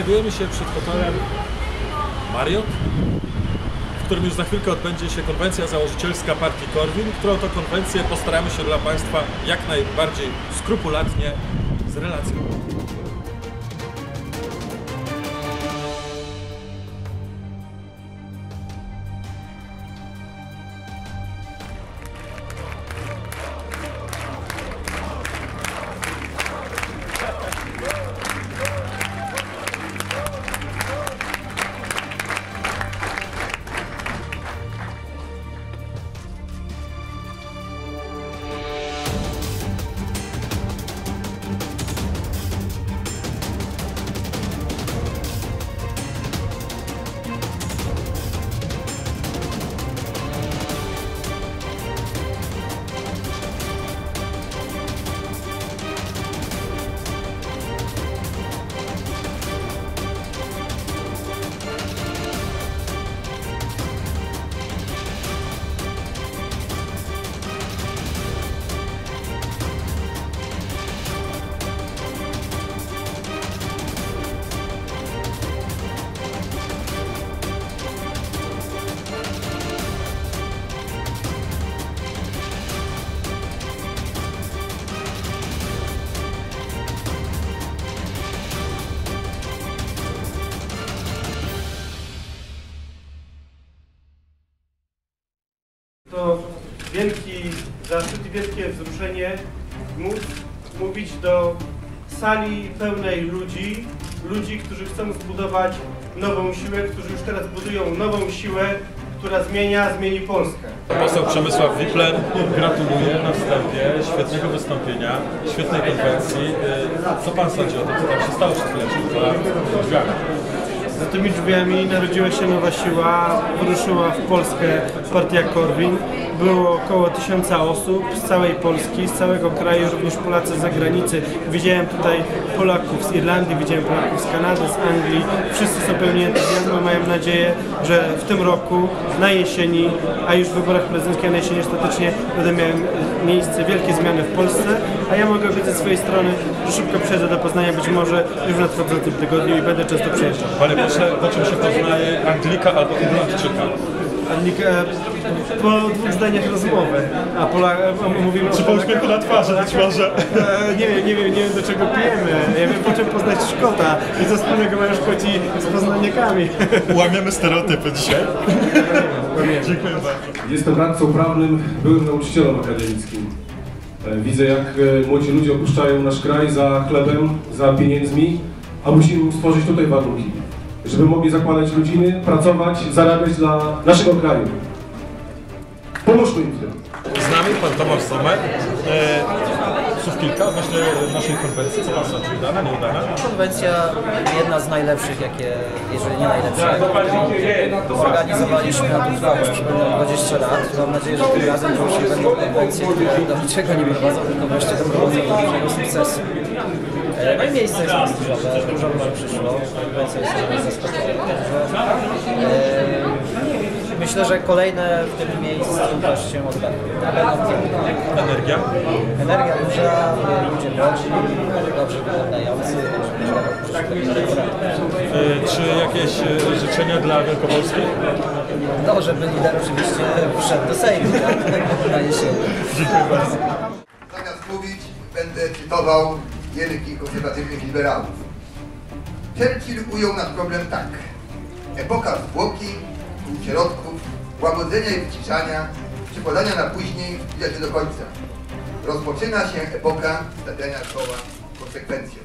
Znajdujemy się przed hotelem Marriott, w którym już za chwilkę odbędzie się konwencja założycielska partii Korwin, którą to konwencję postaramy się dla Państwa jak najbardziej skrupulatnie zrelacjonować. Zaszczyt i wielkie wzruszenie móc mówić do sali pełnej ludzi, ludzi, którzy chcą zbudować nową siłę, którzy już teraz budują nową siłę, która zmienia, zmieni Polskę. Poseł Przemysław Wipler, gratuluję na wstępie świetnego wystąpienia, świetnej konwencji. Y, Co Pan sądzi o tym, co tam się stało przed chwileczką? Za tymi drzwiami narodziła się nowa siła, wyruszyła w Polskę partia Korwin. Było około tysiąca osób z całej Polski, z całego kraju, również Polacy z zagranicy. Widziałem tutaj Polaków z Irlandii, widziałem Polaków z Kanady, z Anglii. Wszyscy są pełni entuzjazmu, mają nadzieję, że w tym roku, na jesieni, a już w wyborach prezydenckich na jesieni ostatecznie będą miały miejsce wielkie zmiany w Polsce, a ja mogę obiecać z swojej strony, że szybko przyjadę do Poznania, być może już w nadchodzącym tygodniu i będę często przyjeżdżał. Proszę, po czym się poznaje Anglika albo Irlandczyka? Annika, e, po dwóch zdaniach rozmowy, a Pola, e, mówimy Czy po uśmiechu na twarzy być może? E, Nie wiem, nie wiem, nie wiem do czego pijemy. Nie wiem po czym poznać Szkota i co wspólnego mają Szkoci z poznaniakami. Łamiemy stereotypy dzisiaj. Dziękuję bardzo. Jestem radcą prawnym, byłym nauczycielem akademickim. Widzę, jak młodzi ludzie opuszczają nasz kraj za chlebem, za pieniędzmi, a musimy im stworzyć tutaj warunki, żeby mogli zakładać rodziny, pracować, zarabiać dla naszego kraju. Pomóżmy im w tym. Z nami pan Tomasz Sommer. E, słów kilka odnośnie naszej konwencji. Co pan sądzi? Udana, nieudana? Konwencja jedna z najlepszych, jakie, jeżeli nie najlepsza, zorganizowaliśmy na tą trwałość przypomnę 20 lat. Mam nadzieję, że tym razem to już nie będą konwencje, które do niczego nie prowadzą, tylko wreszcie doprowadzą do dużego sukcesu. E, No i miejsce jest prestiżowe, dużo ludzi przyszło, konwencja jest e, Myślę, że kolejne w tym miejscu też się odbędą. Energia? Energia duża, ludzie młodzi, dobrze wyglądający. E, czy jakieś e, życzenia dla Wielkopolski? No, żeby lider oczywiście wszedł do Sejmu tak? Dziękuję bardzo. Zamiast mówić, będę cytował wielkich konserwatywnych liberałów. Churchill ujął nasz problem tak. Epoka zwłoki, środków, łagodzenia i wyciszania, przekładania na później zbliża się do końca. Rozpoczyna się epoka stawiania koła konsekwencją.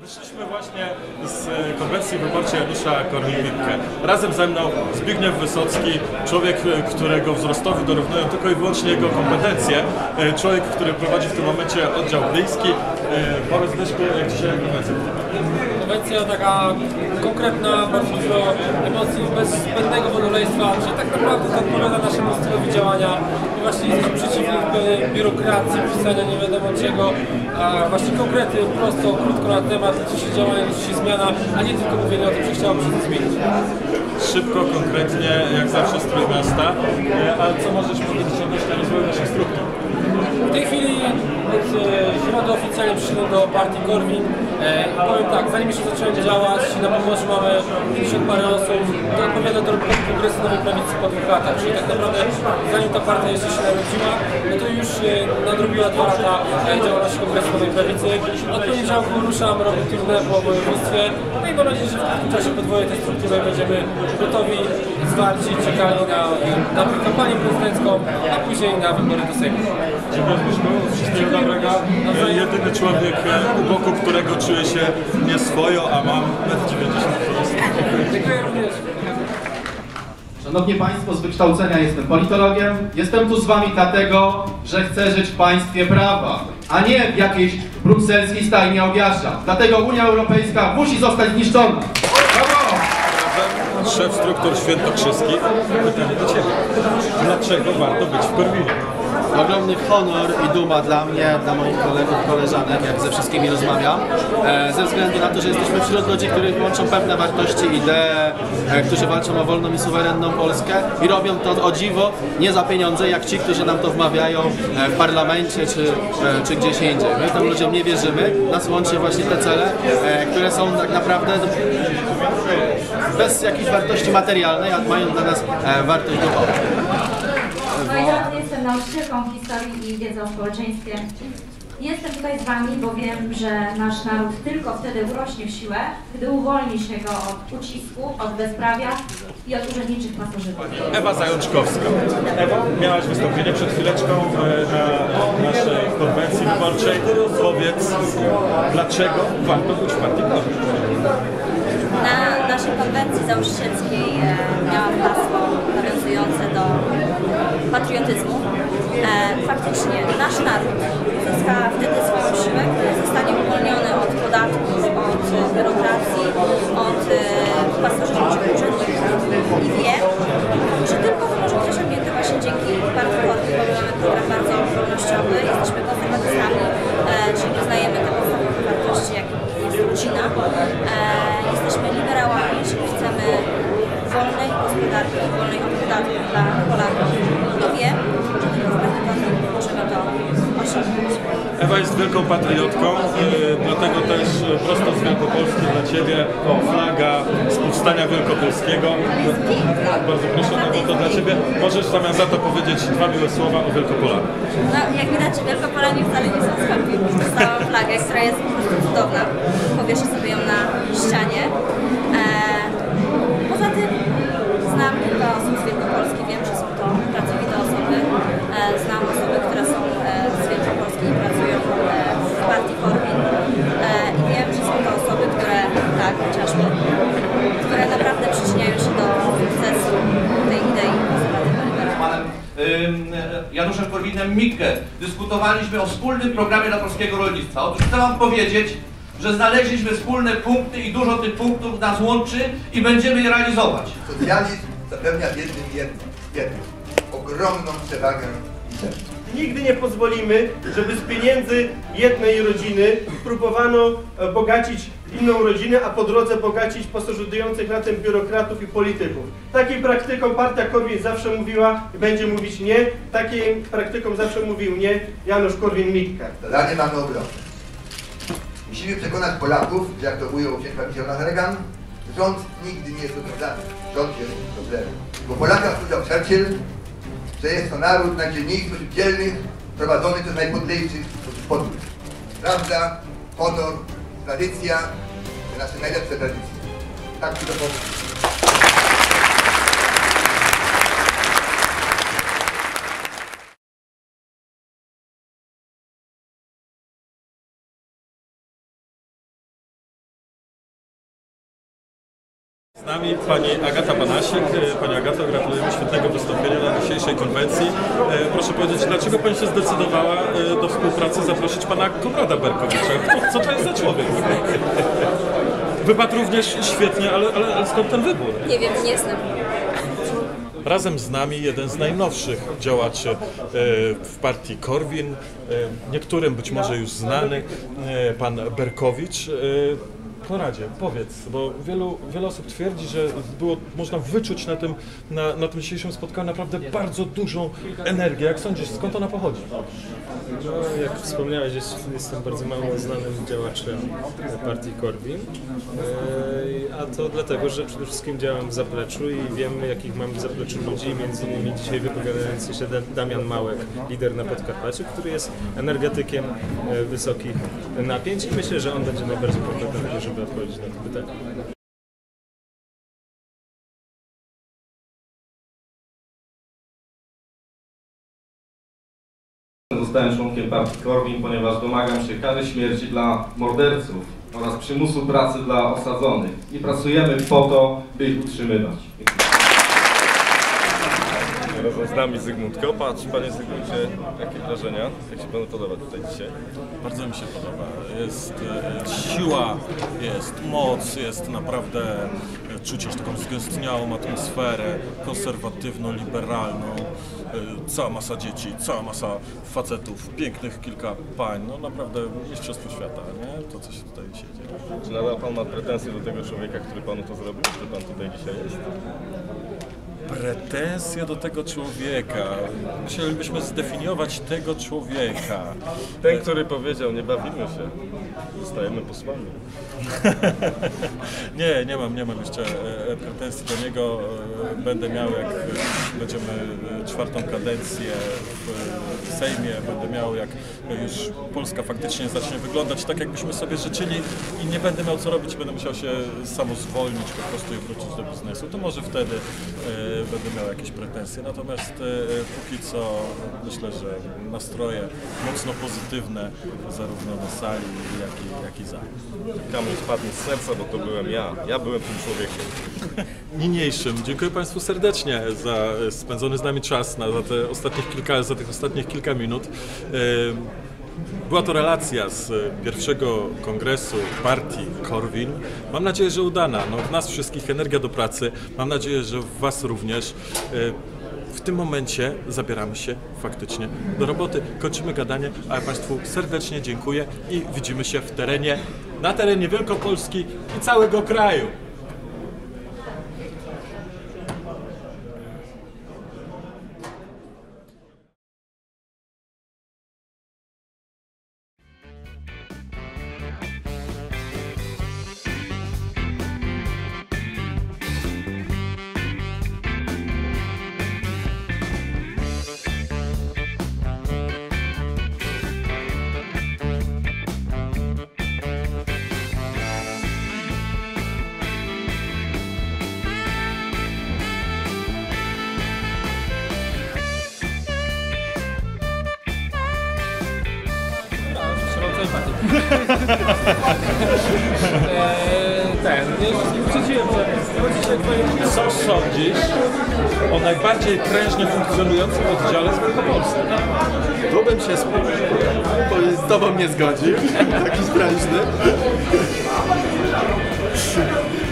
Wyszliśmy właśnie z e, konwencji wyborczej Janusza Korwin-Mikke. Razem ze mną Zbigniew Wysocki, człowiek, e, którego wzrostowi dorównują tylko i wyłącznie jego kompetencje. E, Człowiek, który prowadzi w tym momencie oddział bryjski. Powiedz Leszku, jak dzisiaj konwencja? Konwencja taka konkretna, bardzo dużo emocji, bez zbędnego wodoleństwa, że tak naprawdę to odpowiada naszemu stylowi działania. My właśnie jesteśmy przeciwni biurokracji, pisania nie wiadomo czego, a właśnie konkrety, prosto, krótko na temat, co się działanie, co się zmiana, a nie tylko mówienie o tym, że chciałoby się zmienić. Szybko, konkretnie, jak zawsze z Trójmiasta. E, A co możesz powiedzieć odnośnie rozwoju naszych struktur? W tej chwili od e, oficjalnie przyszedłem do partii Korwin. E, powiem tak, zanim jeszcze zacząłem działać, na Pomorzu mamy 50 parę osób, to odpowiada do Kongresu Nowej Prawicy po dwóch latach, czyli tak naprawdę zanim ta partia jeszcze się narodziła, no to już e, nadrobiła dwa lata e, działalności Kongresu Nowej Prawicy. Od poniedziałku ruszam, robię turnę po województwie, no i mam nadzieję, że w krótkim czasie podwoję tę strukturę będziemy gotowi, zwarci, czekali na, na kampanię prezydencką, a później na wybory do Sejmu. Wszystkiego dobrego. Jedyny człowiek e, u boku, którego czuję się nieswojo, a mam 1,90 m. Dziękuję również. Szanowni Państwo, z wykształcenia jestem politologiem. Jestem tu z Wami dlatego, że chcę żyć w państwie prawa, a nie w jakiejś brukselskiej stajni ogiasza. Dlatego Unia Europejska musi zostać zniszczona. Szef struktur świętokrzyskich. Pytanie do Ciebie. Dlaczego warto być w Korwinie? Ogromny honor i duma dla mnie, dla moich kolegów, koleżanek, jak ze wszystkimi rozmawiam, e, ze względu na to, że jesteśmy wśród ludzi, których łączą pewne wartości, idee, e, którzy walczą o wolną i suwerenną Polskę i robią to o dziwo, nie za pieniądze, jak ci, którzy nam to wmawiają e, w parlamencie czy, czy gdzieś indziej. My tym ludziom nie wierzymy, nas łączy właśnie te cele, które są tak naprawdę bez jakiejś wartości materialnej, a mają dla nas wartość duchową. No ja jestem nauczycielką historii i wiedzy o społeczeństwie. Jestem tutaj z Wami, bo wiem, że nasz naród tylko wtedy urośnie w siłę, gdy uwolni się go od ucisku, od bezprawia i od urzędniczych pasożytów. Ewa Zajączkowska. Ewa, miałaś wystąpienie przed chwileczką e, na naszej konwencji wyborczej. Powiedz, dlaczego warto być partii? Na naszej konwencji założycielskiej e, miałam hasło nawiązujące do patriotyzmu. E, faktycznie nasz naród zyska wtedy swoją siłę, gdy zostanie uwolniony od podatków, od e, biurokracji, od e, pasożytniczych urzędników i wie, że tylko to może być osiągnięte właśnie dzięki Korpi, bo program bardzo wolnościowy, jesteśmy konserwatystami, e, czyli uznajemy te podstawowe wartości, jakim jest rodzina. E, jesteśmy liberałami, czyli chcemy wolnej gospodarki, wolnej od podatków dla Polaków. I wiem, że tylko w partii Korpi możemy to osiągnąć. Ewa jest wielką patriotką, e, dlatego też e, prosto z Wielkopolski dla Ciebie flaga z powstania wielkopolskiego. Bardzo proszę, Ewo, to dla Ciebie. Możesz w zamian za to powiedzieć dwa miłe słowa o Wielkopolanach. No, jak widać, Wielkopolanie wcale nie są skąpi. Dostałam flagę, która jest po prostu cudowna. Powieszę sobie ją na ścianie. E, poza tym znam kilka osób z Wielkopolski. Wiem, że są to pracowite osoby. E, znam osoby, które są e, z Wielkopolski i pracują e, w partii Korwin. E, I wiem, że są to osoby, które, tak, chociażby, które naprawdę przyczyniają się do sukcesu tej idei konserwatywno-liberalnej. panem ym, Januszem Korwinem Mikke dyskutowaliśmy o wspólnym programie dla polskiego rolnictwa. Otóż chcę Wam powiedzieć, że znaleźliśmy wspólne punkty i dużo tych punktów nas łączy i będziemy je realizować. Socjalizm zapewnia biednym jedno, jedno, ogromną przewagę liczebną. Nigdy nie pozwolimy, żeby z pieniędzy jednej rodziny próbowano e, bogacić inną rodzinę, a po drodze bogacić pasożytujących na tym biurokratów i polityków. Takiej praktykom partia Korwin zawsze mówiła i będzie mówić nie. Takiej praktykom zawsze mówił nie Janusz Korwin-Mikke. Zadanie mamy ogromne. Musimy przekonać Polaków, że jak to ujął misjonarz Reagan, rząd nigdy nie jest rozwiązany. Rząd jest problemem. Bo Polakach powiedział Churchill, że jest to naród najdzielniejszy spośród dzielnych, prowadzony przez najpodlejszych podłych. Prawda, honor, tradycja, to nasze najlepsze tradycje. Tak to powiem. Nami pani Agata Banasiek. E, Pani Agato, gratulujemy świetnego wystąpienia na dzisiejszej konwencji. E, Proszę powiedzieć, dlaczego Pani się zdecydowała e, do współpracy zaprosić Pana Konrada Berkowicza? Co to jest za człowiek? Wypadł również świetnie, ale, ale, ale skąd ten wybór? Nie wiem, nie znam. Razem z nami jeden z najnowszych działaczy w partii Korwin, niektórym być może już znany, pan Berkowicz. Konradzie, powiedz, bo wielu, wiele osób twierdzi, że było, można wyczuć na tym, na, na tym dzisiejszym spotkaniu naprawdę bardzo dużą energię. Jak sądzisz, skąd ona pochodzi? No, jak wspomniałeś, jest, jestem bardzo mało znanym działaczem partii Korwin, a to dlatego, że przede wszystkim działam w zapleczu i wiem, jakich mam w zapleczu ludzi, między innymi dzisiaj wypowiadający się Da- Damian Małek, lider na Podkarpaciu, który jest energetykiem e, wysokich napięć i myślę, że on będzie najbardziej kompetentny, żeby odpowiedzieć na to pytanie. Zostałem członkiem partii Korwin, ponieważ domagam się kary śmierci dla morderców oraz przymusu pracy dla osadzonych. I pracujemy po to, by ich utrzymywać. Razem z nami Zygmunt Kopacz. Panie Zygmuncie, jakie wrażenia? Jak się Panu podoba tutaj dzisiaj? Bardzo mi się podoba. Jest e, siła, jest moc, jest naprawdę e, czuć aż taką zgęstniałą atmosferę, konserwatywno-liberalną. E, Cała masa dzieci, cała masa facetów, pięknych kilka pań. No naprawdę mistrzostwo świata, nie? To, co się tutaj dzisiaj dzieje. Czy nadal Pan ma pretensje do tego człowieka, który Panu to zrobił? Że Pan tutaj dzisiaj jest? Pretensje do tego człowieka. Chcielibyśmy zdefiniować tego człowieka. Ten, który powiedział, nie bawimy się, zostajemy posłami. nie, nie mam, nie mam jeszcze e, pretensji do niego. E, Będę miał, jak e, będziemy e, czwartą kadencję w Sejmie, będę miał, jak już Polska faktycznie zacznie wyglądać tak, jakbyśmy sobie życzyli i nie będę miał co robić, będę musiał się samo zwolnić po prostu i wrócić do biznesu, to może wtedy e, będę miał jakieś pretensje. Natomiast e, póki co myślę, że nastroje mocno pozytywne zarówno na sali, jak i, jak i za. Kamień spadł z serca, bo to byłem ja. Ja byłem tym człowiekiem. Niniejszym. Dziękuję Państwu serdecznie za e, spędzony z nami czas, na, za, te ostatnich kilka, za tych ostatnich kilka minut. E, Była to relacja z pierwszego kongresu partii Korwin. Mam nadzieję, że udana. No, w nas wszystkich energia do pracy. Mam nadzieję, że w Was również. E, W tym momencie zabieramy się faktycznie do roboty. Kończymy gadanie, a ja Państwu serdecznie dziękuję i widzimy się w terenie, na terenie Wielkopolski i całego kraju. Eee, ten, że. Co sądzisz o najbardziej prężnie funkcjonującym oddziale z Wielkopolski? Tu bym się z, z tobą nie zgodził, taki sprężny.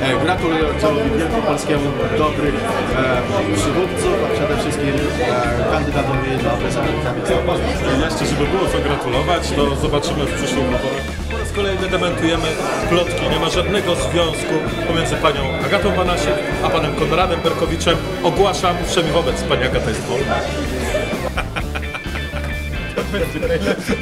E, gratuluję oddziałowi wielkopolskiemu dobrych e, przywódców, a przede wszystkim e, kandydatowi na prezydenta miasta żeby było co gratulować, to zobaczymy w przyszłych wyborach. Po raz kolejny dementujemy plotki. Nie ma żadnego związku pomiędzy panią Agatą Banasiem a panem Konradem Berkowiczem. Ogłaszam wszemi wobec. Pani Agata jest wolna. To będzie najlepsze.